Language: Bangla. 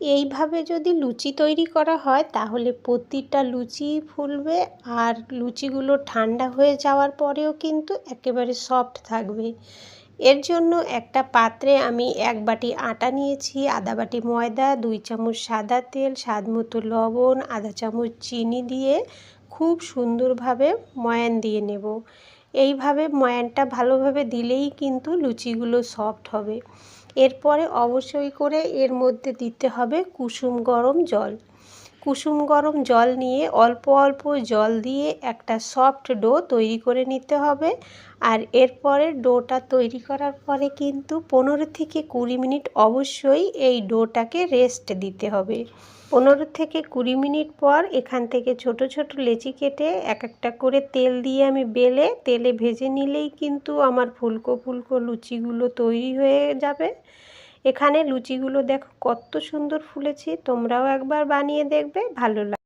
এইভাবে যদি লুচি তৈরি করা হয়, তাহলে প্রতিটা লুচি ফুলবে আর লুচিগুলো ঠান্ডা হয়ে যাওয়ার পরেও কিন্তু একেবারে সফট থাকবে। এর জন্য একটা পাত্রে আমি এক বাটি আটা নিয়েছি, আধা বাটি ময়দা, দুই চামচ সাদা তেল, স্বাদ মতো লবণ, আধা চামচ চিনি দিয়ে খুব সুন্দরভাবে ময়ান দিয়ে নেব। এইভাবে ময়ানটা ভালোভাবে দিলেই কিন্তু লুচিগুলো সফট হবে। এরপরে অবশ্যই করে এর মধ্যে দিতে হবে কুসুম গরম জল। কুসুম গরম জল নিয়ে অল্প অল্প জল দিয়ে একটা সফট ডো তৈরি করে নিতে হবে। আর এরপরে ডোটা তৈরি করার পরে কিন্তু পনেরো থেকে কুড়ি মিনিট অবশ্যই এই ডোটাকে রেস্ট দিতে হবে। পনেরো থেকে কুড়ি মিনিট পর এখান থেকে ছোট ছোট লেচি কেটে এক একটা করে তেল দিয়ে আমি বেলে তেলে ভেজে নিলেই কিন্তু আমার ফুলকো ফুলকো লুচিগুলো তৈরি হয়ে যাবে। এখানে লুচিগুলো দেখো কত সুন্দর ফুলেছে তোমরাও একবার বানিয়ে দেখবে ভালো লাগে